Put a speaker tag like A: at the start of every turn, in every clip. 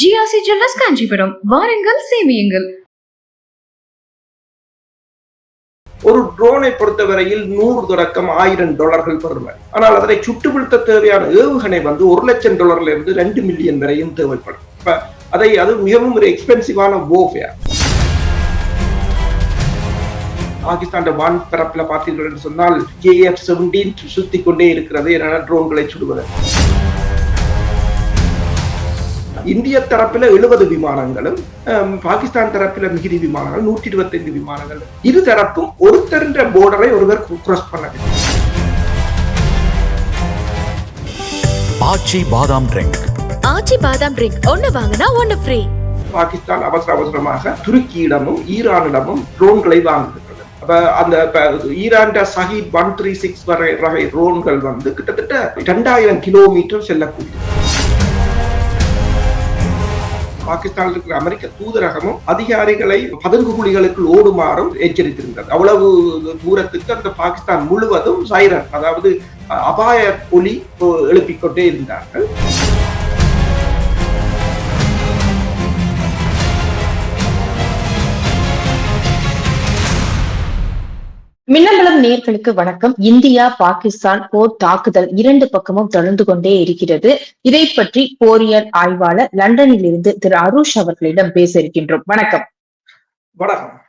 A: GRC Jewellers Kanchipuram. வாருங்கள் சேமியுங்கள்.
B: ஒரு ட்ரோனை பொறுத்தவரையில் நூறு தொடக்கம் ஆயிரம் டாலர்கள் பெறுவர். ஆனால் அதனை சுட்டு வீழ்த்த தேவையான ஏவுகணை வந்து ஒரு லட்சம் டாலர்ல இருந்து ரெண்டு மில்லியன் வரையும் தேவைப்படும். இப்ப அதை அது மிகவும் ஒரு எக்ஸ்பென்சிவான warfare. பாகிஸ்தான் வான் பரப்பில் பார்த்தீர்கள் என்று சொன்னால் கேஎஃப் செவன்டீன் சுத்தி கொண்டே இருக்கிறது என ட்ரோன்களை சுடுவது. இந்திய தரப்பில எழுபது விமானங்களும் பாகிஸ்தான் தரப்பில மிகுதி விமானங்கள் நூற்றி இருபத்தைந்து விமானங்கள் இரு தரப்பும் ஒருத்தர் போர்டரை ஒருவர் கிராஸ் பண்ணவில்லை
C: ஆச்சி பாதாம் ட்ரிங்க்
D: ஆச்சி பாதாம் ட்ரிங்க் ஒன்னு வாங்கினா ஒன்னு ஃப்ரீ
B: பாகிஸ்தான் அவசர அவசரமாக துருக்கியிடமும் ஈரானிடமும் ட்ரோன்களை வாங்குகிறது அப்ப அந்த இப்ப Iran Shahed one three six வரை ரகை ட்ரோன்கள் வந்து கிட்டத்தட்ட இரண்டாயிரம் கிலோமீட்டர் செல்லக்கூடியது பாகிஸ்தானில் இருக்கிற அமெரிக்க தூதரகமும் அதிகாரிகளை பதுங்கு குழிகளுக்குள் ஓடுமாறும் எச்சரித்திருந்தது. அவ்வளவு தூரத்துக்கு அந்த பாகிஸ்தான் முழுவதும் சைரன் அதாவது அபாய ஒலி எழுப்பிக்கொண்டே இருந்தார்கள்.
E: மின்னம்பலம் நேர்களுக்கு வணக்கம். இந்தியா பாகிஸ்தான் போர் தாக்குதல் இரண்டு பக்கமும் தொடர்ந்து கொண்டே இருக்கிறது. இதை பற்றி போரியல் ஆய்வாளர் லண்டனில் இருந்து திரு அருஷ் அவர்களிடம் பேச இருக்கின்றோம். வணக்கம்.
B: வணக்கம்.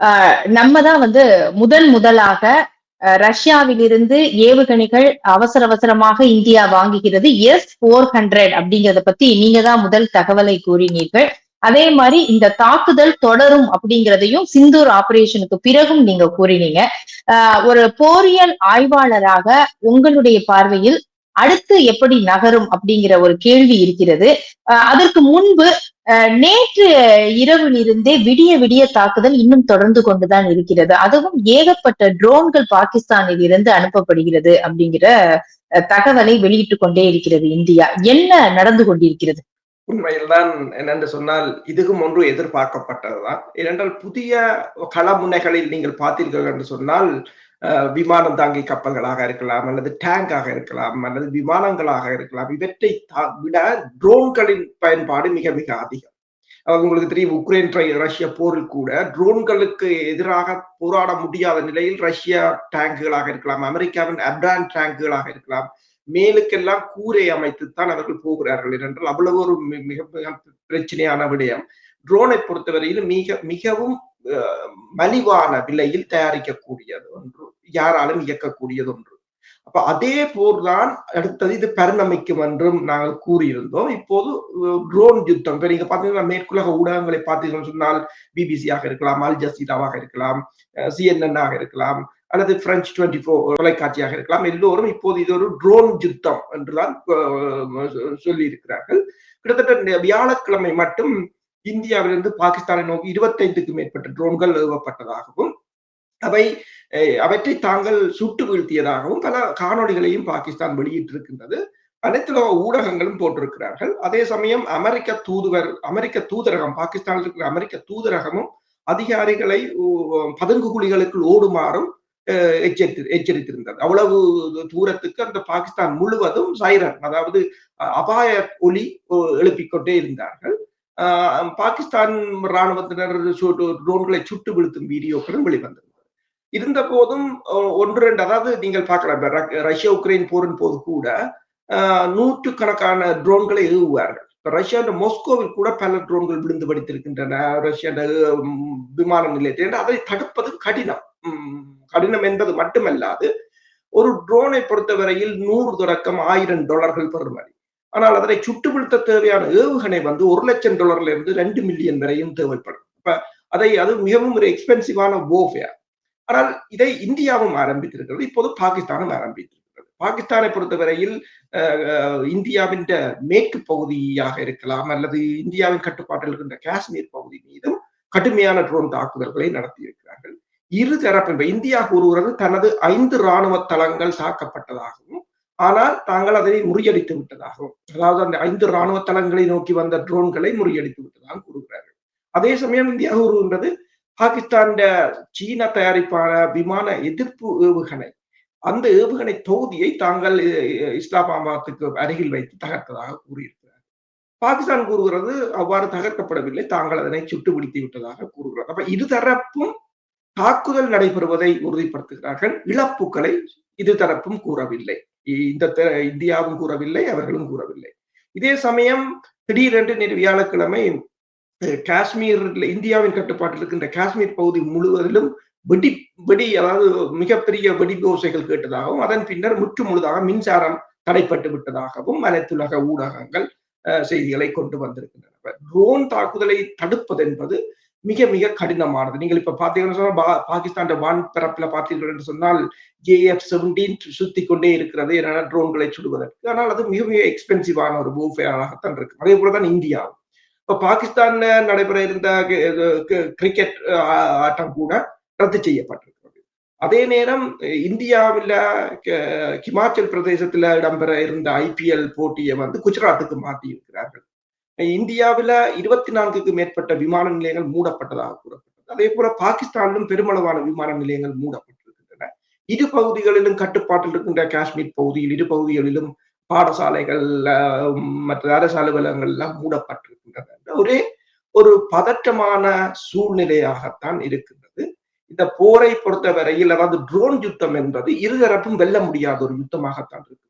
E: ஆஹ் நம்ம தான் வந்து முதன் முதலாக ரஷ்யாவிலிருந்து ஏவுகணைகள் அவசர அவசரமாக இந்தியா வாங்குகிறது. எஸ் போர் ஹண்ட்ரட் அப்படிங்கறத பத்தி நீங்க தான் முதல் தகவலை கூறினீர்கள். அதே மாதிரி இந்த தாக்குதல் தொடரும் அப்படிங்கிறதையும் சிந்தூர் ஆபரேஷனுக்கு பிறகும் நீங்க கூறினீங்க. ஆஹ், ஒரு போரியல் ஆய்வாளராக உங்களுடைய பார்வையில் அடுத்து எப்படி நகரும் அப்படிங்கிற ஒரு கேள்வி இருக்கிறது. அதற்கு முன்பு ஆஹ், நேற்று இரவிலிருந்தே விடிய விடிய தாக்குதல் இன்னும் தொடர்ந்து கொண்டுதான் இருக்கிறது. அதுவும் ஏகப்பட்ட ட்ரோன்கள் பாகிஸ்தானில் இருந்து அனுப்பப்படுகிறது அப்படிங்கிற தகவலை வெளியிட்டுக் கொண்டே இருக்கிறது இந்தியா. என்ன நடந்து கொண்டிருக்கிறது?
B: உண்மையில்தான் என்னென்று சொன்னால் இதுவும் ஒன்று எதிர்பார்க்கப்பட்டதுதான். ஏனென்றால் புதிய களமுனைகளில் நீங்கள் பார்த்தீர்கள் என்று சொன்னால் விமானம் தாங்கி கப்பல்களாக இருக்கலாம் அல்லது டேங்காக இருக்கலாம் அல்லது விமானங்களாக இருக்கலாம். இவற்றை தா- விட ட்ரோன்களின் பயன்பாடு மிக மிக அதிகம். உங்களுக்கு தெரியும் உக்ரைன் ட்ரை- ரஷ்ய போரில் கூட ட்ரோன்களுக்கு எதிராக போராட முடியாத நிலையில் ரஷ்யா டேங்குகளாக இருக்கலாம் அமெரிக்காவின் அப்ரான் டேங்குகளாக இருக்கலாம் மேலுக்கெல்லாம் கூரை அமைத்துத்தான் அவர்கள் போகிறார்கள் என்றால் அவ்வளவு ஒரு மிக மிக பிரச்சனையான விடயம். ட்ரோனை பொறுத்தவரையில் மிக மிகவும் அஹ், மலிவான விலையில் தயாரிக்கக்கூடியது ஒன்று. யாராலும் இயக்கக்கூடியது ஒன்று. அப்ப அதே போர்தான் அடுத்தது இது பரிணமிக்கும் என்றும் நாங்கள் கூறியிருந்தோம். இப்போது ட்ரோன் யுத்தம் இப்ப நீங்க பாத்தீங்கன்னா மேற்குலக ஊடகங்களை பார்த்தீங்கன்னு சொன்னால் பிபிசியாக இருக்கலாம் அல் ஜசீராவாக இருக்கலாம் சிஎன்என் ஆக இருக்கலாம் அல்லது பிரெஞ்சு டுவெண்ட்டி ஃபோர் தொலைக்காட்சியாக இருக்கலாம். எல்லோரும் இப்போது இது ஒரு ட்ரோன் யுத்தம் என்றுதான் சொல்லி இருக்கிறார்கள் கிட்டத்தட்ட வியாழக்கிழமை மட்டும் இந்தியாவிலிருந்து பாகிஸ்தானை நோக்கி இருபத்தைந்துக்கும் மேற்பட்ட ட்ரோன்கள் நிறுவப்பட்டதாகவும் அவை அவற்றை தாங்கள் சுட்டு வீழ்த்தியதாகவும் பல காணொளிகளையும் பாகிஸ்தான் வெளியிட்டிருக்கின்றது. அனைத்து ஊடகங்களும் போட்டிருக்கிறார்கள். அதே சமயம் அமெரிக்க தூதுவர் அமெரிக்க தூதரகம் பாகிஸ்தானில் இருக்கிற அமெரிக்க தூதரகமும் அதிகாரிகளை பதுங்கு குழிகளுக்குள் ஓடுமாறும் எச்சரித்து எச்சரித்திருந்தது. அவ்வளவு தூரத்துக்கு அந்த பாகிஸ்தான் முழுவதும் சைரன் அதாவது அபாய ஒலி எழுப்பிக்கொண்டே இருந்தார்கள். பாகிஸ்தான் ராணுவத்தினர் ட்ரோன்களை சுட்டு வீழ்த்தும் வீடியோக்களும் வெளிவந்தது இருந்த போதும் ஒன்று ரெண்டு அதாவது நீங்கள் பார்க்கலாம் ரஷ்யா உக்ரைன் போரின் போது கூட நூற்று நூற்றுக்கணக்கான ட்ரோன்களை ஏவுவார்கள். இப்ப ரஷ்யா மோஸ்கோவில் கூட பல ட்ரோன்கள் விழுந்து படித்திருக்கின்றன ரஷ்யா விமான நிலையத்தில் என்று அதை தடுப்பது கடினம். கடினம் என்பது மட்டுமல்லாது ஒரு ட்ரோனை பொறுத்தவரையில் நூறு தொடக்கம் ஆயிரம் டாலர்கள் பெறுமதி. ஆனால் அதனை சுட்டு வீழ்த்த தேவையான ஏவுகணை வந்து ஒரு லட்சம் டாலர்ல இருந்து ரெண்டு மில்லியன் வரையும் தேவைப்படும். இப்ப அதை அது மிகவும் ஒரு எக்ஸ்பென்சிவான warfare. ஆனால் இதை இந்தியாவும் ஆரம்பித்திருக்கிறது இப்போது பாகிஸ்தானும் ஆரம்பித்திருக்கிறது. பாகிஸ்தானை பொறுத்தவரையில் இந்தியாவின் மேற்கு பகுதியாக இருக்கலாம் அல்லது இந்தியாவின் கட்டுப்பாட்டில் இருக்கின்ற காஷ்மீர் பகுதி மீதும் கடுமையான ட்ரோன் தாக்குதல்களை நடத்தியிருக்கு. இரு தரப்பு இப்ப இந்தியா கூறுகிறது தனது ஐந்து ராணுவ தளங்கள் தாக்கப்பட்டதாகவும் ஆனால் தாங்கள் அதனை முறியடித்து விட்டதாகவும் அதாவது அந்த ஐந்து ராணுவ தளங்களை நோக்கி வந்த ட்ரோன்களை முறியடித்து விட்டதாக கூறுகிறார்கள். அதே சமயம் இந்தியா கூறுகின்றது பாகிஸ்தான் சீன தயாரிப்பான விமான எதிர்ப்பு ஏவுகணை அந்த ஏவுகணை தொகுதியை தாங்கள் இஸ்லாமாபாத்துக்கு அருகில் வைத்து தகர்த்ததாக கூறியிருக்கிறார் பாகிஸ்தான் கூறுகிறது அவ்வாறு தகர்க்கப்படவில்லை தாங்கள் அதனை சுட்டு பிடித்து விட்டதாக கூறுகிறது அப்ப இருதரப்பும் தாக்குதல் நடைபெறுவதை உறுதிப்படுத்துகிறார்கள். இழப்புகளை இருதரப்பும் கூறவில்லை. இந்த த- இந்தியாவும் கூறவில்லை அவர்களும் கூறவில்லை. இதே சமயம் திடீரென்று நேற்று வியாழக்கிழமை அஹ், காஷ்மீர் இந்தியாவின் கட்டுப்பாட்டில் இருக்கின்ற காஷ்மீர் பகுதி முழுவதிலும் வெடி வெடி அதாவது மிகப்பெரிய வெடி ஓசைகள் கேட்டதாகவும் அதன் பின்னர் முற்று முழுதாக மின்சாரம் தடைப்பட்டு விட்டதாகவும் அனைத்துலக ஊடகங்கள் அஹ், செய்திகளை கொண்டு வந்திருக்கின்றன. ட்ரோன் தாக்குதலை தடுப்பது என்பது மிக மிக கடினமானது. நீங்கள் இப்ப பாத்தீங்கன்னு சொன்னா பா- பாகிஸ்தான் வான் பரப்புல பார்த்தீர்கள் என்று சொன்னால் ஜேஎஃப் செவன்டீன் சுத்தி கொண்டே இருக்கிறது. என்னன்னா ட்ரோன்களை சுடுவதற்கு. ஆனால் அது மிக மிக எக்ஸ்பென்சிவான ஒரு பூஃபேராகத்தான் இருக்கு. அதே போலதான் இந்தியா இப்ப பாகிஸ்தான்ல நடைபெற இருந்த கிரிக்கெட் ஆட்டம் கூட ரத்து செய்யப்பட்டிருக்கிறது. அதே நேரம் இந்தியாவில் இந்தியாவில ஹிமாச்சல் பிரதேசத்துல இடம்பெற இருந்த ஐபிஎல் போட்டியை வந்து குஜராத்துக்கு மாற்றி இருக்கிறார்கள் இந்தியாவில் இருபத்தி நான்குக்கு மேற்பட்ட விமான நிலையங்கள் மூடப்பட்டதாக கூறப்பட்டது. அதே போல பாகிஸ்தானிலும் பெருமளவான விமான நிலையங்கள் மூடப்பட்டிருக்கின்றன. இரு பகுதிகளிலும் கட்டுப்பாட்டில் இருக்கின்ற காஷ்மீர் பகுதியில் இரு பகுதிகளிலும் பாடசாலைகள் மற்ற அரசு அலுவலகங்கள் எல்லாம் மூடப்பட்டிருக்கின்றன. ஒரே ஒரு பதற்றமான சூழ்நிலையாகத்தான் இருக்கின்றது. இந்த போரை பொறுத்தவரையில் அதாவது ட்ரோன் யுத்தம் என்பது இருதரப்பும் வெல்ல முடியாத ஒரு யுத்தமாகத்தான் இருக்கு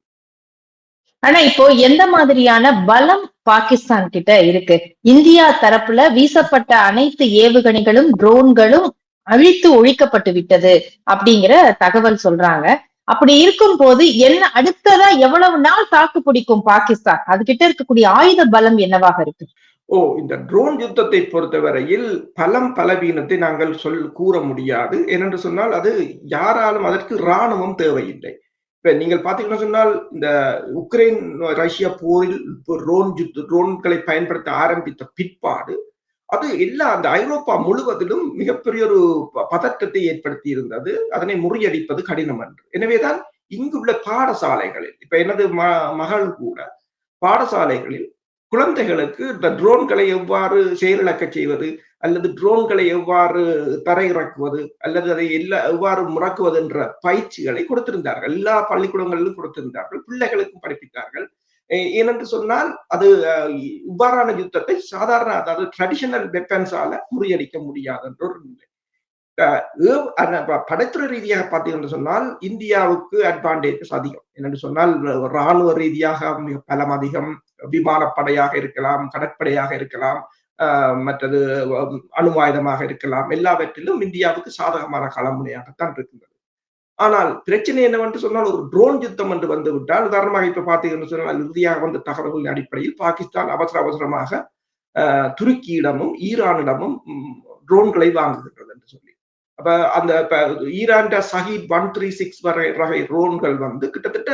E: ஆனா இப்போ எந்த மாதிரியான பலம் பாகிஸ்தான் கிட்ட இருக்கு? இந்தியா தரப்புல வீசப்பட்ட அனைத்து ஏவுகணைகளும் ட்ரோன்களும் அழித்து ஒழிக்கப்பட்டு விட்டது அப்படிங்கிற தகவல் சொல்றாங்க. அப்படி இருக்கும் போது என்ன அடுத்ததா எவ்வளவு நாள் தாக்கு பிடிக்கும் பாகிஸ்தான்? அது கிட்ட இருக்கக்கூடிய ஆயுத பலம் என்னவாக இருக்கு?
B: ஓ இந்த ட்ரோன் யுத்தத்தை பொறுத்தவரையில் பலம் பலவீனத்தை நாங்கள் சொல் கூற முடியாது. ஏனென்று சொன்னால் அது யாராலும் அதற்கு இராணுவம் தேவையில்லை. இப்ப நீங்கள் பாத்தீங்கன்னா சொன்னால் இந்த உக்ரைன் ரஷ்யா போரில் ரோன் யுத்த ட்ரோன்களை பயன்படுத்த ஆரம்பித்த பிற்பாடு அது எல்லா அந்த ஐரோப்பா முழுவதிலும் மிகப்பெரிய ஒரு ப- பதற்றத்தை ஏற்படுத்தி இருந்தது. அதனை முறியடிப்பது கடினம் என்று எனவேதான் இங்குள்ள பாடசாலைகளில் இப்ப எனது ம மகள் கூட பாடசாலைகளில் குழந்தைகளுக்கு இந்த ட்ரோன்களை எவ்வாறு செயலிழக்க செய்வது அல்லது ட்ரோன்களை எவ்வாறு தரையிறக்குவது அல்லது அதை எல்லா எவ்வாறு முறக்குவது என்ற பயிற்சிகளை கொடுத்திருந்தார்கள். எல்லா பள்ளிக்கூடங்களிலும் கொடுத்திருந்தார்கள். பிள்ளைகளுக்கும் படிப்பித்தார்கள். ஏனென்று சொன்னால் அது இவ்வாறான யுத்தத்தை சாதாரண அதாவது ட்ரெடிஷனல் வெப்பன்ஸால முறியடிக்க முடியாது என்ற ஒரு நிலை. படைத்துறை ரீதியாக பார்த்தீங்கன்னு சொன்னால் இந்தியாவுக்கு அட்வான்டேஜஸ் அதிகம். என்னென்று சொன்னால் இராணுவ ரீதியாக மிக பலம் அதிகம் விமானப்படையாக இருக்கலாம் கடற்படையாக இருக்கலாம் ஆஹ் மற்றது அணு ஆயுதமாக இருக்கலாம். எல்லாவற்றிலும் இந்தியாவுக்கு சாதகமான களமுனையாகத்தான் இருக்கின்றது. ஆனால் பிரச்சனை என்னவென்று சொன்னால் ஒரு ட்ரோன் யுத்தம் என்று வந்து விட்டால் உதாரணமாக இப்ப பார்த்தீங்கன்னு சொன்னால் இறுதியாக வந்த தகவல்களின் அடிப்படையில் பாகிஸ்தான் அவசர அவசரமாக துருக்கியிடமும் ஈரானிடமும் ட்ரோன்களை வாங்குகின்றது என்று சொல்லி. அப்ப அந்த ஈரான்ட Iran Shahed one three six வரை ரகை ரோன்கள் வந்து கிட்டத்தட்ட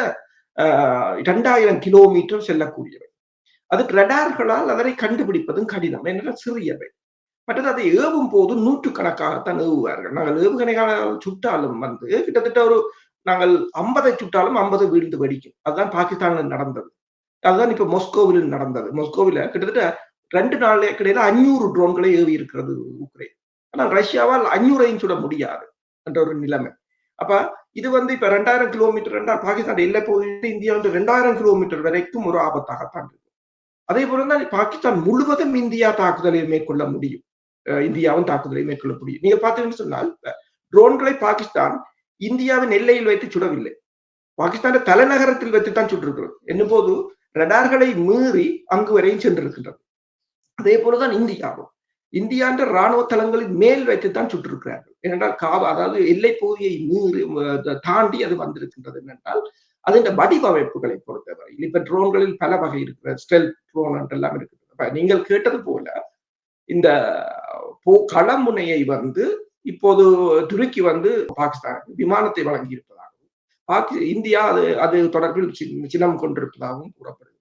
B: ரெண்டாயிரம் இரண்டாயிரம் கிலோமீட்டர் செல்லக்கூடியவை. அது ரடார்களால் அதனை கண்டுபிடிப்பதும் கடினம் என்றால் சிறியவை. மற்றது அதை ஏவும் போது நூற்றுக்கணக்காகத்தான் ஏவுவார்கள். நாங்கள் ஏவுகணைகளால் சுட்டாலும் வந்து கிட்டத்தட்ட ஒரு நாங்கள் ஐம்பதை சுட்டாலும் ஐம்பது வீழ்ந்து வெடிக்கும். அதுதான் பாகிஸ்தானில் நடந்தது. அதுதான் இப்ப மொஸ்கோவில் நடந்தது. மொஸ்கோவில கிட்டத்தட்ட ரெண்டு நாள் கிடையாது அஞ்சூறு ட்ரோன்களை ஏவி இருக்கிறது உக்ரைன். ஆனால் ரஷ்யாவால் அஞ்சூறையும் சுட முடியாது என்ற ஒரு நிலைமை. அப்ப இது வந்து இப்ப ரெண்டாயிரம் கிலோமீட்டர் ரெண்டா பாகிஸ்தான் எல்லை பகுதியில் இந்தியா வந்து ரெண்டாயிரம் கிலோமீட்டர் வரைக்கும் ஒரு ஆபத்தாகத்தான் இருக்கு. அதே போலதான் பாகிஸ்தான் முழுவதும் இந்தியா தாக்குதலை மேற்கொள்ள முடியும். இந்தியாவும் தாக்குதலை மேற்கொள்ள முடியும். நீங்க பாத்தீங்கன்னு சொன்னால் ட்ரோன்களை பாகிஸ்தான் இந்தியாவின் எல்லையில் வைத்து சுடவில்லை. பாகிஸ்தான் தலைநகரத்தில் வைத்து தான் சுட்டிருக்கிறது. என்னும் போது ரடார்களை மீறி அங்கு வரையும் சென்றிருக்கின்றது. அதே போலதான் இந்தியாவும். இந்தியான்ற ராணுவ தளங்களின் மேல் வைத்துத்தான் சுட்டிருக்கிறார்கள். ஏனென்றால் காவ அதாவது எல்லை பகுதியை மீறி தாண்டி அது வந்திருக்கின்றது என்னென்றால் அதன் வடிவமைப்புகளை பொறுத்தவரையில் இப்ப ட்ரோன்களில் பல வகை இருக்கிற ஸ்டெல் ட்ரோன் என்றெல்லாம் இருக்கிறது நீங்கள் கேட்டது போல இந்த போ களமுனையை வந்து இப்போது துருக்கி வந்து பாகிஸ்தானுக்கு விமானத்தை வழங்கி இருப்பதாகவும் பாகி இந்தியா அது அது தொடர்பில் சின்னம் கொண்டிருப்பதாகவும் கூறப்படுகிறது.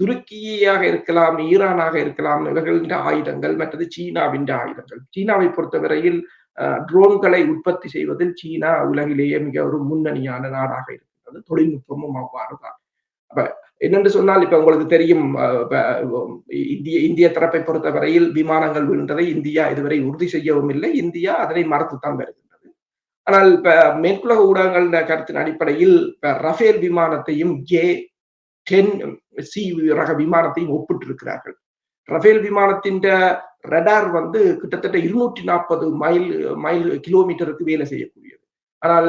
B: துருக்கியாக இருக்கலாம் ஈரானாக இருக்கலாம் இவர்களின் ஆயுதங்கள் மற்றது சீனாவின் ஆயுதங்கள். சீனாவை பொறுத்தவரையில் ட்ரோன்களை உற்பத்தி செய்வதில் சீனா உலகிலேயே மிக ஒரு முன்னணியான நாடாக இருக்கிறது தொழில்நுட்பமும் அவ்வாறு தான் அப்ப என்னென்று சொன்னால் இப்ப உங்களுக்கு தெரியும் இந்திய இந்திய தரப்பை பொறுத்தவரையில் விமானங்கள் விழுந்ததை இந்தியா இதுவரை உறுதி செய்யவும் இல்லை. இந்தியா அதனை மறுத்துத்தான் வருகின்றது. ஆனால் இப்ப மேற்குலக ஊடகங்கள் கருத்தின் அடிப்படையில் இப்ப ரஃபேல் விமானத்தையும் ஜே டென் சி ரக விமானத்தையும் ஒப்பிட்டிருக்கிறார்கள். ரஃபேல் விமானத்தின் ரடார் வந்து கிட்டத்தட்ட இருநூற்றி நாற்பது மைல் மைல் கிலோமீட்டருக்கு வேலை செய்யக்கூடியது. ஆனால்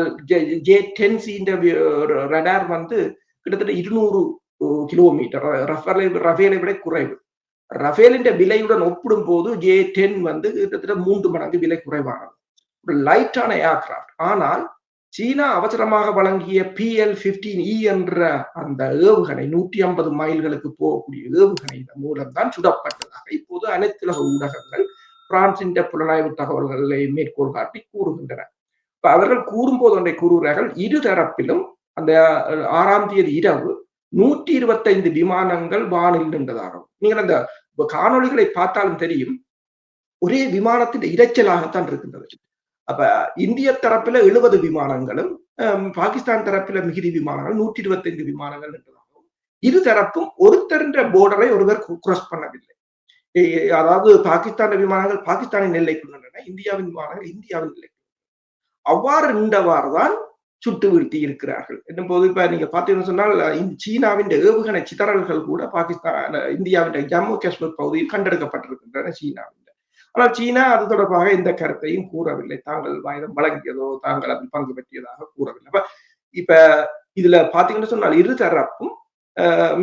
B: ஜே டென் சின்ற ரடார் வந்து கிட்டத்தட்ட இருநூறு கிலோமீட்டர். ரஃபேலை ரஃபேலை விட குறைவு. ரஃபேலின் விலையுடன் ஒப்பிடும் போது ஜே டென் வந்து கிட்டத்தட்ட மூன்று மடங்கு விலை குறைவானது. லைட்டான ஏர்கிராஃப்ட். ஆனால் சீனா அவசரமாக வழங்கிய பிஎல் பிப்டீன் இ என்ற அந்த ஏவுகணை நூற்றி ஐம்பது மைல்களுக்கு போகக்கூடிய ஏவுகணை மூலம்தான் சுடப்பட்டதாக இப்போது அனைத்துலக ஊடகங்கள் பிரான்சின் புலனாய்வு தகவல்களை மேற்கோள் காட்டி கூறுகின்றன. இப்ப அவர்கள் கூறும்போது ஒன்றை கூறுகிறார்கள் இரு தரப்பிலும் அந்த ஆறாம் தேதி இரவு நூற்றி இருபத்தைந்து விமானங்கள் வானில் நின்றதாகும் நீங்கள் அந்த காணொளிகளை பார்த்தாலும் தெரியும் ஒரே விமானத்தின் இரைச்சலாகத்தான் இருக்கின்றது. அப்ப இந்திய தரப்புல எழுபது விமானங்களும் பாகிஸ்தான் தரப்புல மிகுதி விமானங்கள் நூற்றி இருபத்தைந்து விமானங்கள் என்றதாகவும் இரு தரப்பும் ஒருத்தர் போர்டரை ஒருவர் கிராஸ் பண்ணவில்லை. அதாவது பாகிஸ்தான் விமானங்கள் பாகிஸ்தானின் எல்லைக்குள் நின்றன இந்தியாவின் விமானங்கள் இந்தியாவின் எல்லைக்குள் அவ்வாறு நின்றவாறு தான் சுட்டு வீழ்த்தி இருக்கிறார்கள். என்னும் போது இப்ப நீங்க பாத்தீங்கன்னு சொன்னால் சீனாவின் ஏவுகணை சிதறல்கள் கூட பாகிஸ்தான் இந்தியாவின் ஜம்மு காஷ்மீர் பகுதியில் கண்டெடுக்கப்பட்டிருக்கின்றன சீனாவின் ஆனால் சீனா அது தொடர்பாக எந்த கருத்தையும் கூறவில்லை. தாங்கள் ஆயுதம் வழங்கியதோ தாங்கள் அதில் பங்கு பெற்றியதாக கூறவில்லை. அப்ப இப்ப இதுல பாத்தீங்கன்னு சொன்னால் இரு தரப்பும்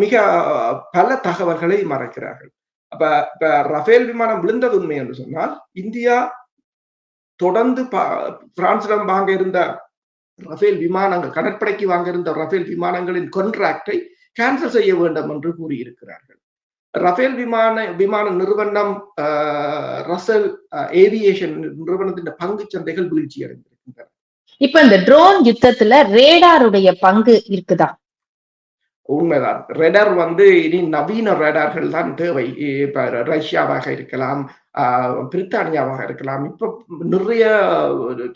B: மிக பல தகவல்களை மறைக்கிறார்கள். அப்ப இப்ப ரஃபேல் விமானம் விழுந்தது உண்மை என்று சொன்னால் இந்தியா தொடர்ந்து பிரான்சிடம் வாங்க இருந்த ரஃபேல் விமானங்கள் கடற்படைக்கு வாங்க இருந்த ரஃபேல் விமானங்களின் கொன்ட்ராக்டை கேன்சல் செய்ய வேண்டும் என்று கூறியிருக்கிறார்கள். ரஃபேல் விமான விமான நிறுவனம் ரசல் ஏவியேஷன் நிறுவனத்தின் பங்கு சந்தைகள் வீழ்ச்சி அடைந்திருக்கின்றன.
E: இப்ப இந்த ட்ரோன் யுத்தத்துல ரேடாருடைய பங்கு இருக்குதா?
B: உண்மைதான். ரெடர் வந்து இனி நவீன ரெடார்கள் தான் தேவை. இப்ப ரஷ்யாவாக இருக்கலாம் பிரித்தானியாவாக இருக்கலாம். இப்ப நிறைய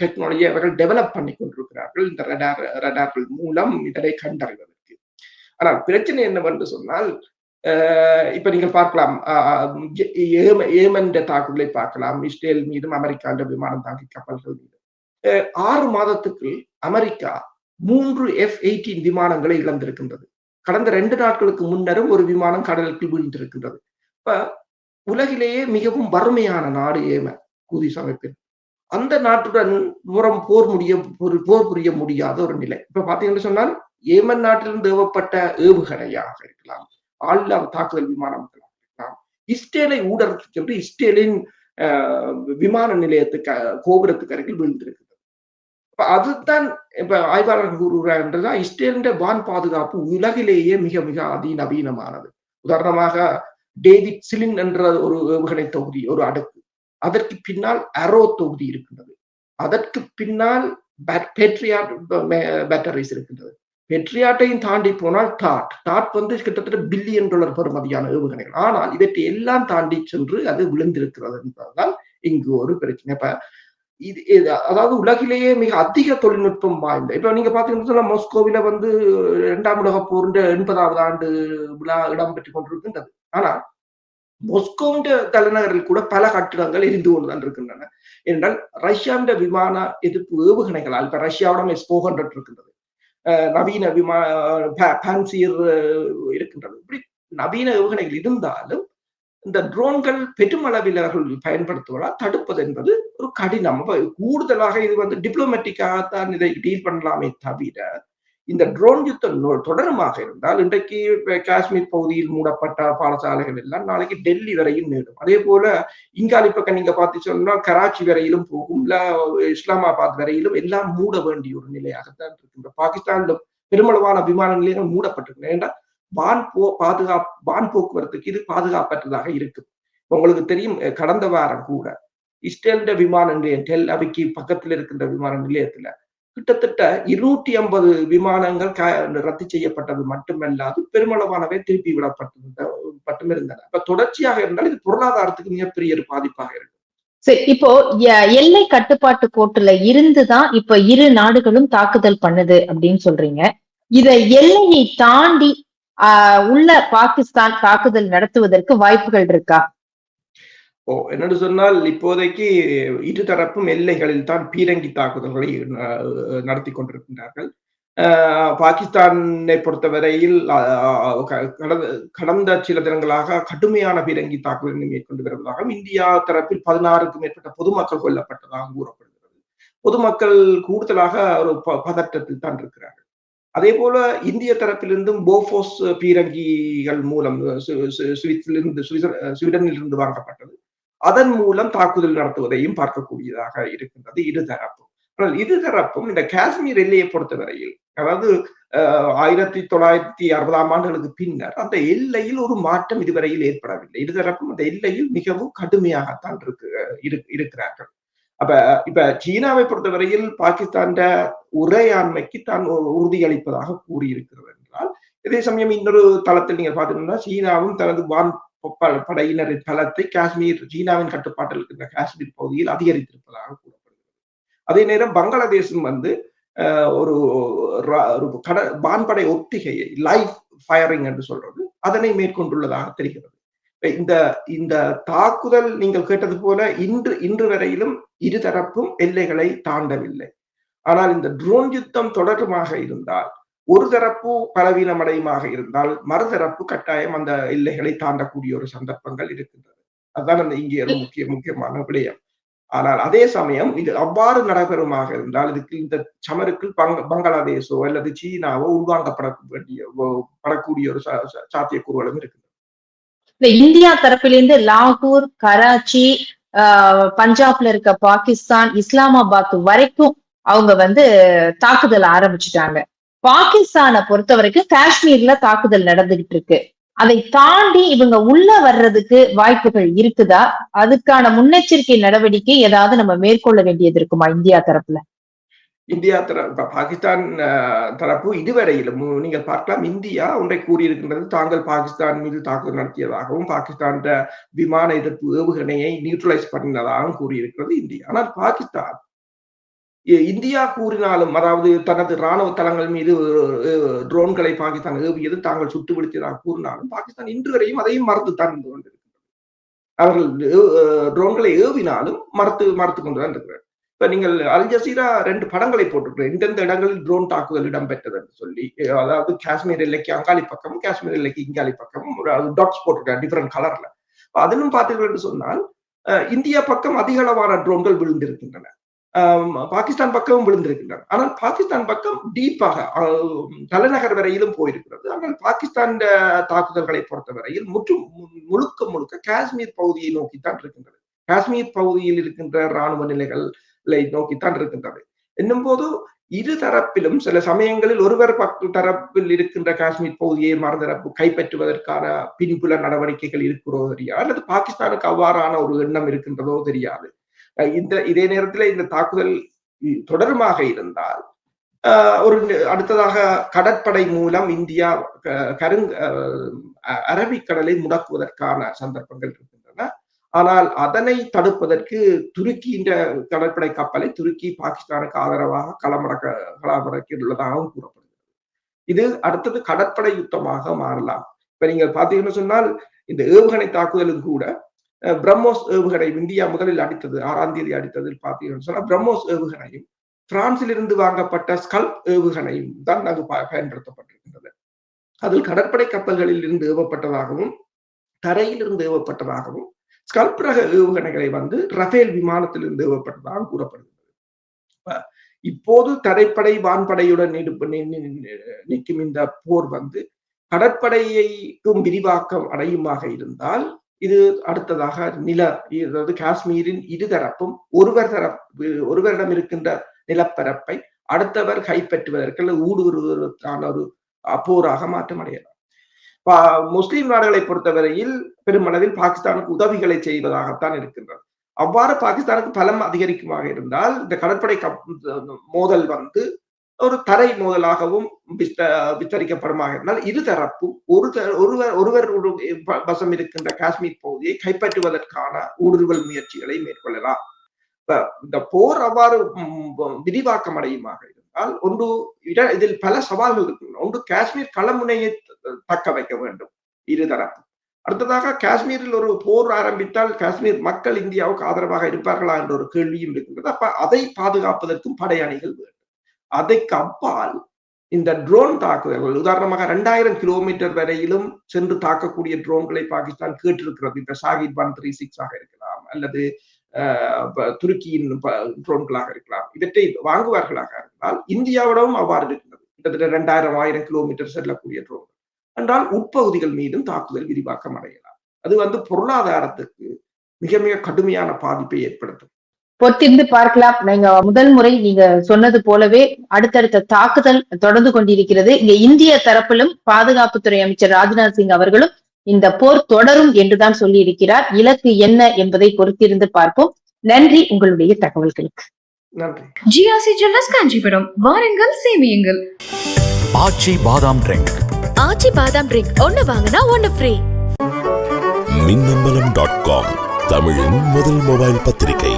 B: டெக்னாலஜி அவர்கள் டெவலப் பண்ணி கொண்டிருக்கிறார்கள். இந்த ரெடார் ரெடார்கள் மூலம் இதனை கண்டறிவதற்கு. ஆனால் பிரச்சனை என்னவென்று சொன்னால் Eh, இப்ப நீங்க பார்க்கலாம். ஏமன் தாக்குதலை பார்க்கலாம். இஸ்ரேல் மீதும் அமெரிக்கா விமானம் தாங்கி கப்பல்கள் மீது. ஆறு மாதத்துக்கு அமெரிக்கா மூன்று எஃப் எயிட்டீன் விமானங்களை இழந்திருக்கின்றது. கடந்த ரெண்டு நாட்களுக்கு முன்னரும் ஒரு விமானம் கடலுக்கு வீழ்ந்திருக்கின்றது. இப்ப உலகிலேயே மிகவும் வறுமையான நாடு ஏமன் கூதிஸ் அமைப்பில். அந்த நாட்டுடன் புறம் போர் முடிய போர் புரிய முடியாத ஒரு நிலை. இப்ப பாத்தீங்கன்னு சொன்னால் ஏமன் நாட்டிலிருந்து ஏவப்பட்ட ஏவுகணையாக இருக்கலாம். ஆளில்லா தாக்குதல் விமானம் இருக்கலாம் இஸ்ரேலை ஊடறுத்து சென்று இஸ்ரேலின் விமான நிலையத்துக்கு கோபுரத்துக்கு அருகில் விழுந்திருக்கிறது. இப்ப அதுதான் இப்ப ஆய்வாளர்கள் கூறுகிறார் இஸ்ரேலின் வான் பாதுகாப்பு உலகிலேயே மிக மிக அதிநவீனமானது. உதாரணமாக டேவிட் சிலின் என்ற ஒரு ஏவுகணை தொகுதி ஒரு அடுக்கு. அதற்கு பின்னால் அரோ தொகுதி இருக்கின்றது. அதற்கு பின்னால் பேட்ரியாட் பேட்டரிஸ் இருக்கின்றது. பெட்ரியாட்டையும் தாண்டி போனால் டாட் டாட் வந்து கிட்டத்தட்ட பில்லியன் டாலர் பெறுமதியான ஏவுகணைகள். ஆனால் இவற்றை எல்லாம் தாண்டி சென்று அது விழுந்திருக்கிறது என்பதுதான் இங்கு ஒரு பிரச்சனை. இப்ப இது அதாவது உலகிலேயே மிக அதிக தொழில்நுட்பம் வாய்ந்த இப்ப நீங்க பாத்தீங்கன்னா மாஸ்கோவில வந்து இரண்டாம் உலக போர் எண்பதாவது ஆண்டு விழா இடம்பெற்றுக் கொண்டிருக்கின்றது. ஆனா மொஸ்கோவின் தலைநகரில் கூட பல கட்டிடங்கள் எரிந்து கொண்டுதான் இருக்கின்றன. என்றால் ரஷ்யாவின் விமான எதிர்ப்பு ஏவுகணைகளால் இப்ப ரஷ்யாவிடம் எஸ் ஃபோர் ஹண்ட்ரட் இருக்கின்றது. நவீன விமான பான்சியர் இருக்கின்றது. இப்படி நவீன ஏவுகணைகள் இருந்தாலும் இந்த ட்ரோன்கள் பெருமளவில் அவர்கள் பயன்படுத்துவதால் தடுப்பது என்பது ஒரு கடினம். கூடுதலாக இது வந்து டிப்ளமேட்டிக்காகத்தான் இதை டீல் பண்ணலாமே தவிர இந்த ட்ரோன் யுத்தம் தொடருமாக இருந்தால் இன்றைக்கு காஷ்மீர் பகுதியில் மூடப்பட்ட பாடசாலைகள் எல்லாம் நாளைக்கு டெல்லி வரையும் நீடும் அதே போல இங்காலி பக்கம் நீங்க பார்த்து சொன்னா கராச்சி வரையிலும் போகும் இல்ல இஸ்லாமாபாத் வரையிலும் எல்லாம் மூட வேண்டிய ஒரு நிலையாகத்தான் இருக்கின்ற. பாகிஸ்தான்ல பெருமளவான விமான நிலையங்கள் மூடப்பட்டிருக்கின்றன. ஏன்னா வான் போ பாதுகாப்பு வான் போக்குவரத்துக்கு இது பாதுகாப்பற்றதாக இருக்கு உங்களுக்கு தெரியும் கடந்த வாரம் கூட இஸ்ரேலிட விமான நிலையம் டெல் அவிக்கு பக்கத்தில் இருக்கின்ற விமான நிலையத்துல கிட்டத்தட்ட இருநூற்றி ஐம்பது விமானங்கள் ரத்து செய்யப்பட்டது மட்டுமல்லாது பெருமளவானவை திருப்பி விடப்பட்டிருந்த மட்டும் இருந்தன இப்ப தொடர்ச்சியாக இருந்தால் இது பொருளாதாரத்துக்கு மிகப்பெரிய ஒரு பாதிப்பாக இருக்கும்.
E: சரி இப்போ எல்லை கட்டுப்பாட்டு கோட்டுல இருந்துதான் இப்ப இரு நாடுகளும் தாக்குதல் பண்ணுது அப்படின்னு சொல்றீங்க. இத எல்லையை தாண்டி ஆஹ் உள்ள பாகிஸ்தான் தாக்குதல் நடத்துவதற்கு வாய்ப்புகள் இருக்கா?
B: ஓ என்னன்னு சொன்னால் இப்போதைக்கு இரு தரப்பும் எல்லைகளில் தான் பீரங்கி தாக்குதல்களை நடத்தி கொண்டிருக்கின்றார்கள். பாகிஸ்தானை பொறுத்தவரையில் க- கடந்த கடந்த சில தினங்களாக கடுமையான பீரங்கி தாக்குதலை மேற்கொண்டு வருவதாகவும் இந்தியா தரப்பில் பதினாறுக்கும் மேற்பட்ட பொதுமக்கள் கொல்லப்பட்டதாக கூறப்படுகிறது. பொதுமக்கள் கூடுதலாக ஒரு ப- பதட்டத்தில் தான் இருக்கிறார்கள். அதே போல இந்திய தரப்பிலிருந்தும் போஃபோஸ் பீரங்கிகள் மூலம் சு- சு- ஸ்வீடனில் இருந்து வாங்கப்பட்டது. அதன் மூலம் தாக்குதல் நடத்துவதையும் பார்க்கக்கூடியதாக இருக்கின்றது இருதரப்பும். ஆனால் இருதரப்பும் இந்த காஷ்மீர் எல்லையை பொறுத்தவரையில் அதாவது ஆயிரத்தி தொள்ளாயிரத்தி அறுபதாம் ஆண்டுகளுக்கு பின்னர் அந்த எல்லையில் ஒரு மாற்றம் இதுவரையில் ஏற்படவில்லை. இருதரப்பும் அந்த எல்லையில் மிகவும் கடுமையாகத்தான் இருக்கு இருக்கிறார்கள். அப்ப இப்ப சீனாவை பொறுத்தவரையில் பாகிஸ்தான் உரையாண்மைக்கு தான் உறுதியளிப்பதாக கூறியிருக்கிறது என்றால் இதே சமயம் இன்னொரு தளத்தில் நீங்க பாத்தீங்கன்னா சீனாவும் தனது வான் படையினரின் பலத்தை காஷ்மீர் சீனாவின் கட்டுப்பாட்டில் இருக்கின்ற காஷ்மீர் பகுதியில் அதிகரித்திருப்பதாக கூறப்படுகிறது. அதே நேரம் பங்களாதேஷும் வந்து ஒரு கட வான்படை ஒத்திகையை லைஃப் ஃபயரிங் என்று சொல்றது அதனை மேற்கொண்டுள்ளதாக தெரிகிறது. இந்த இந்த தாக்குதல் நீங்கள் கேட்டது போல இன்று இன்று வரையிலும் இருதரப்பும் எல்லைகளை தாண்டவில்லை. ஆனால் இந்த ட்ரோன் யுத்தம் தொடருமாக இருந்தால் ஒரு தரப்பு பலவீனமடையுமாக இருந்தால் மறுதரப்பு கட்டாயம் அந்த எல்லைகளை தாண்டக்கூடிய ஒரு சந்தர்ப்பங்கள் இருக்கின்றது. அதுதான் அந்த இங்கே ஒரு முக்கிய முக்கியமான விடயம். ஆனால் அதே சமயம் இது அவ்வாறு நடைபெறுமாக இருந்தால் இதுக்கு இந்த சமருக்கு பங்க பங்களாதேஷோ அல்லது சீனாவோ உள்வாங்கப்பட வேண்டிய படக்கூடிய ஒரு சா- சா- சாத்தியக்கூறுகளும் இருக்குது
E: இந்த இந்தியா தரப்பிலிருந்து லாகூர் கராச்சி ஆஹ், பஞ்சாப்ல இருக்க பாகிஸ்தான் இஸ்லாமாபாத் வரைக்கும் அவங்க வந்து தாக்குதல் ஆரம்பிச்சுட்டாங்க. பாகிஸ்தானை பொறுத்த வரைக்கும் காஷ்மீர்ல தாக்குதல் நடந்துகிட்டு இருக்கு. அதை தாண்டி இவங்க உள்ள வர்றதுக்கு வாய்ப்புகள் இருக்குதா? அதுக்கான முன்னெச்சரிக்கை நடவடிக்கை ஏதாவது நம்ம மேற்கொள்ள வேண்டியது இருக்குமா இந்தியா தரப்புல?
B: இந்தியா தர பாகிஸ்தான் தரப்பு இதுவரையிலும் நீங்கள் பார்க்கலாம் இந்தியா ஒன்றை கூறியிருக்கின்றது தாங்கள் பாகிஸ்தான் மீது தாக்குதல் நடத்தியதாகவும் பாகிஸ்தான் விமான எதிர்ப்பு ஏவுகணையை நியூட்ரலைஸ் பண்ணினதாகவும் கூறியிருக்கிறது இந்தியா. ஆனால் பாகிஸ்தான் இந்தியா கூறினாலும் அதாவது தனது ராணுவ தளங்கள் மீது ட்ரோன்களை பாகிஸ்தான் ஏவியது தாங்கள் சுட்டு வீழ்த்தியதாக கூறினாலும் பாகிஸ்தான் இன்று வரையும் அதையும் மறுத்து தான் இருந்து கொண்டிருக்கிறது அவர்கள் ட்ரோன்களை ஏவினாலும் மறுத்து மறுத்து கொண்டுதான் இருக்கிறார் இப்ப நீங்கள் அல் ஜசீரா ரெண்டு படங்களை போட்டிருக்கிறேன் எந்தெந்த இடங்களில் ட்ரோன் தாக்குதல் இடம்பெற்றது என்று சொல்லி அதாவது காஷ்மீர் எல்லைக்கு அங்காளி பக்கமும் காஷ்மீர் எல்லைக்கு இங்காளி பக்கமும் ஒரு டாட்ஸ் போட்டிருக்காங்க டிஃப்ரெண்ட் கலர்ல அதிலும் பார்த்தீர்கள் என்று சொன்னால் இந்தியா பக்கம் அதிக அளவான ட்ரோன்கள் விழுந்திருக்கின்றன. பாகிஸ்தான் பக்கமும் விழுந்திருக்கின்றன. ஆனால் பாகிஸ்தான் பக்கம் டீப்பாக தலைநகர் வரையிலும் போயிருக்கிறது. ஆனால் பாகிஸ்தான் தாக்குதல்களை பொறுத்தவரையில் முற்று முழுக்க முழுக்க காஷ்மீர் பகுதியை நோக்கித்தான் இருக்கின்றது. காஷ்மீர் பகுதியில் இருக்கின்ற ராணுவ நிலைகளை நோக்கித்தான் இருக்கின்றது. என்னும் போது இரு தரப்பிலும் சில சமயங்களில் ஒருவர் பக்க தரப்பில் இருக்கின்ற காஷ்மீர் பகுதியை மறுதரப்பு கைப்பற்றுவதற்கான பின்புல நடவடிக்கைகள் இருக்கிறதோ தெரியாது. அல்லது பாகிஸ்தானுக்கு அவ்வாறான ஒரு எண்ணம் இருக்கின்றதோ தெரியாது. இந்த இதே நேரத்தில் இந்த தாக்குதல் தொடருமாக இருந்தால் ஆஹ் ஒரு அடுத்ததாக கடற்படை மூலம் இந்தியா க- கருங் அஹ் அரபிக்கடலை முடக்குவதற்கான சந்தர்ப்பங்கள் இருக்கின்றன. ஆனால் அதனை தடுப்பதற்கு துருக்கியின் கடற்படை கப்பலை துருக்கி பாகிஸ்தானுக்கு ஆதரவாக களமிறக்க களமிறக்கியுள்ளதாகவும் கூறப்படுகிறது. இது அடுத்தது கடற்படை யுத்தமாக மாறலாம். இப்ப நீங்கள் பாத்தீங்கன்னு சொன்னால் இந்த ஏவுகணை தாக்குதலும் கூட பிரம்மோஸ் ஏவுகணை இந்தியா முதலில் அடித்தது ஆறாம் தேதி அடித்ததில் பார்த்தீங்கன்னு சொன்னா பிரம்மோஸ் ஏவுகணையும் பிரான்சிலிருந்து வாங்கப்பட்ட ஸ்கல்ப் ஏவுகணையும் தான் அங்கு ப- பயன்படுத்தப்பட்டிருக்கின்றது அதில் கடற்படை கப்பல்களில் இருந்து ஏவப்பட்டதாகவும் தரையிலிருந்து ஏவப்பட்டதாகவும் ஸ்கல்ப் ரக ஏவுகணைகளை வந்து ரஃபேல் விமானத்திலிருந்து ஏவப்பட்டதாகவும் கூறப்படுகிறது இப்போது தரைப்படை வான்படையுடன் நிற்கும் இந்த போர் வந்து கடற்படையைக்கும் விரிவாக்கம் அடையுமாக இருந்தால் இது அடுத்ததாக நில அதாவது காஷ்மீரின் இருதரப்பும் ஒருவர் தரப்பு ஒருவரிடம் இருக்கின்ற நிலப்பரப்பை அடுத்தவர் கைப்பற்றுவதற்கு அல்லது ஊடுருவதற்கான ஒரு போராக மாற்றமடையலாம். முஸ்லீம் முஸ்லிம் நாடுகளை பொறுத்தவரையில் பெருமளவில் பாகிஸ்தானுக்கு உதவிகளை செய்வதாகத்தான் இருக்கின்றது. அவ்வாறு பாகிஸ்தானுக்கு பலம் அதிகரிக்குமாக இருந்தால் இந்த கடற்படை மோதல் வந்து ஒரு தரை மோதலாகவும் வித்தரிக்கப்படுமாக இருந்தால் இருதரப்பும் ஒரு ஒருவர் ஒருவர் ஒரு வசம் இருக்கின்ற காஷ்மீர் பகுதியை கைப்பற்றுவதற்கான ஊடுருவல் முயற்சிகளை மேற்கொள்ளலாம். இந்த போர் அவ்வாறு விரிவாக்கம் அடையுமாக இருந்தால் ஒன்று இட- இதில் பல சவால்கள் இருக்கின்றன. ஒன்று காஷ்மீர் களமுனையை த- தக்க வைக்க வேண்டும் இருதரப்பு அடுத்ததாக காஷ்மீரில் ஒரு போர் ஆரம்பித்தால் காஷ்மீர் மக்கள் இந்தியாவுக்கு ஆதரவாக இருப்பார்களா என்ற ஒரு கேள்வியும் இருக்கின்றது. அப்ப அதை பாதுகாப்பதற்கும் படையணிகள் வேண்டும். அதைக்கு அப்பால் இந்த ட்ரோன் தாக்குதல்கள் உதாரணமாக ரெண்டாயிரம் கிலோமீட்டர் வரையிலும் சென்று தாக்கக்கூடிய ட்ரோன்களை பாகிஸ்தான் கேட்டிருக்கிறது. இப்ப ஷாகித் ஒன் த்ரீ சிக்ஸ் ஆக இருக்கலாம் அல்லது துருக்கியின் ப- ட்ரோன்களாக இருக்கலாம். இவற்றை வாங்குவார்களாக இருந்தால் இந்தியாவிடவும் அவ்வாறு இருக்கிறது கிட்டத்தட்ட ரெண்டாயிரம் ஆயிரம் கிலோமீட்டர் செல்லக்கூடிய ட்ரோன் என்றால் உட்பகுதிகள் மீதும் தாக்குதல் விரிவாக்கம் அடையலாம். அது வந்து பொருளாதாரத்துக்கு மிக மிக கடுமையான பாதிப்பை ஏற்படுத்தும்.
E: பொத்திருந்து பார்க்கலாம். நீங்க முதல் முறை நீங்க சொன்னது போலவே அடுத்தடுத்த தாக்குதல் தொடர்ந்து கொண்டிருக்கிறது. இங்க இந்திய தரப்பிலும் பாதுகாப்புத்துறை அமைச்சர் ராஜ்நாத் சிங் அவர்களும் இந்த போர் தொடரும் என்றுதான் சொல்லி இருக்கிறார் இலக்கு என்ன என்பதை பொறுத்திருந்து பார்ப்போம். நன்றி. உங்களுடைய தகவல்களுக்கு.
B: நன்றி.
A: GRC Jewellers Kanchipuram. வாருங்கள் சேமியுங்கள்.
C: ஆச்சி பாதாம் ட்ரிங்க்.
D: ஆச்சி பாதாம் ட்ரிங்க். ஒன்னு வாங்கினா ஒன்னு ஃப்ரீ
F: மின்னம்பலம் டாட் காம் தமிழின் முதல் மொபைல் பத்திரிகை.